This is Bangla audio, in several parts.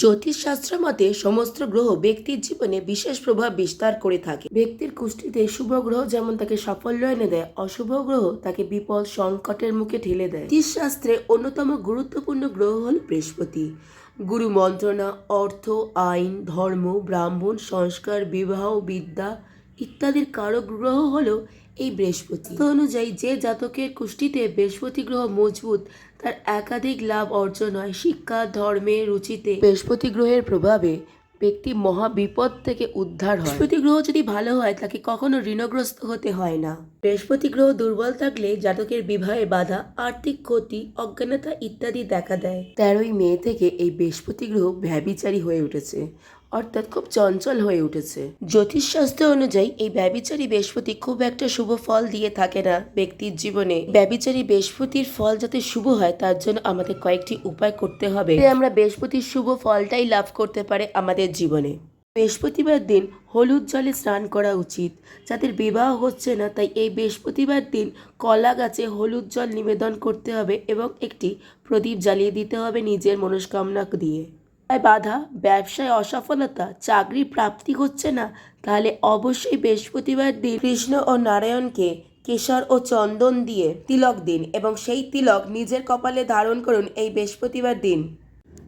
জ্যোতিষশাস্ত্র মতে সমস্ত গ্রহ ব্যক্তির জীবনে বিশেষ প্রভাব বিস্তার করে থাকে। ব্যক্তির কুষ্টিতে শুভ গ্রহ যেমন তাকে সাফল্য এনে দেয়, অশুভ গ্রহ তাকে বিপদ সংকটের মুখে ঠেলে দেয়। জ্যোতিষশাস্ত্রে অন্যতম গুরুত্বপূর্ণ গ্রহ হল বৃহস্পতি। গুরু মন্ত্রণা, অর্থ, আইন, ধর্ম, ব্রাহ্মণ, সংস্কার, বিবাহ, বিদ্যা ইত্যাদির কারক গ্রহ হলো এই বৃহস্পতি। অনুযায়ী যে জাতকের কুষ্টিতে বৃহস্পতি গ্রহ মজবুত, তার একাধিক লাভ অর্জন হয় শিক্ষা, ধর্মে, রুচিতে। বৃহস্পতি গ্রহের প্রভাবে ব্যক্তি মহা বিপদ থেকে উদ্ধার হয়। বৃহস্পতি গ্রহ যদি ভালো হয়, তাকে কখনো ঋণগ্রস্ত হতে হয় না। বৃহস্পতি গ্রহ দুর্বল থাকলে জাতকের বিবাহে বাধা, আর্থিক ক্ষতি, অজ্ঞানতা ইত্যাদি দেখা দেয়। তেরোই মে থেকে এই বৃহস্পতি গ্রহ ব্যবিচারী হয়ে উঠেছে। অর্থাৎ খুব চঞ্চল হয়ে উঠেছে। জ্যোতিষশাস্ত্র অনুযায়ী এই ব্যবিচারী বৃহস্পতি খুব একটা শুভ ফল দিয়ে থাকে না ব্যক্তির জীবনে। ব্যবিচারী বৃহস্পতির ফল যাতে শুভ হয়, তার জন্য আমাদের কয়েকটি উপায় করতে হবে। আমরা বৃহস্পতির শুভ ফলটাই লাভ করতে পারে আমাদের জীবনে। বৃহস্পতিবার দিন হলুদ জলে স্নান করা উচিত। যাদের বিবাহ হচ্ছে না, তাই এই বৃহস্পতিবার দিন কলা গাছে হলুদ জল নিবেদন করতে হবে এবং একটি প্রদীপ জ্বালিয়ে দিতে হবে নিজের মনস্কামনা দিয়ে। বাধা, ব্যবসায় অসফলতা, চাকরি প্রাপ্তি হচ্ছে না। তাহলে অবশ্যই বৃহস্পতিবার দিন কৃষ্ণ ও নারায়ণকে কেশর ও চন্দন দিয়ে তিলক দিন এবং সেই তিলক নিজের কপালে ধারণ করুন এই বৃহস্পতিবার দিন।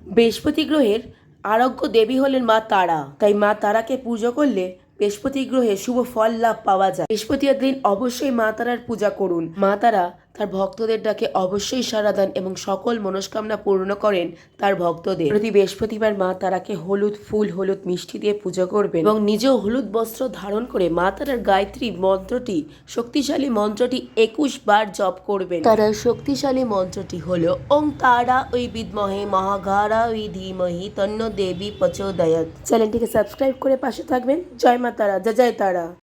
বৃহস্পতি গ্রহের আরোগ্য দেবী হলেন মা তারা। তাই মা তারাকে পুজো করলে বৃহস্পতি গ্রহে শুভ ফল লাভ পাওয়া যায়। বৃহস্পতিবার দিন অবশ্যই মা তারার পূজা করুন। মা তারা তার ভক্তদের ডাকে অবশ্যই সাড়া দেন এবং সকল মনস্কামনা পূর্ণ করেন তার ভক্তদের। প্রতি বৃহস্পতিবার মা তারাকে হলুদ ফুল হলুদ মিষ্টি দিয়ে পুজো করবেন এবং নিজেও হলুদ বস্ত্র ধারণ করে মা তারার গায়ত্রী মন্ত্রটি শক্তিশালী মন্ত্রটি একুশ বার জপ করবেন। তারা শক্তিশালী মন্ত্রটি হলো ওং তারা ওই বিদমহে মহাগারা ওই ধীমহি তন্ন দেবী প্রচোদয়াত চ্যানেলটিকে সাবস্ক্রাইব করে পাশে থাকবেন। জয় মা তারা জয় জয় তারা।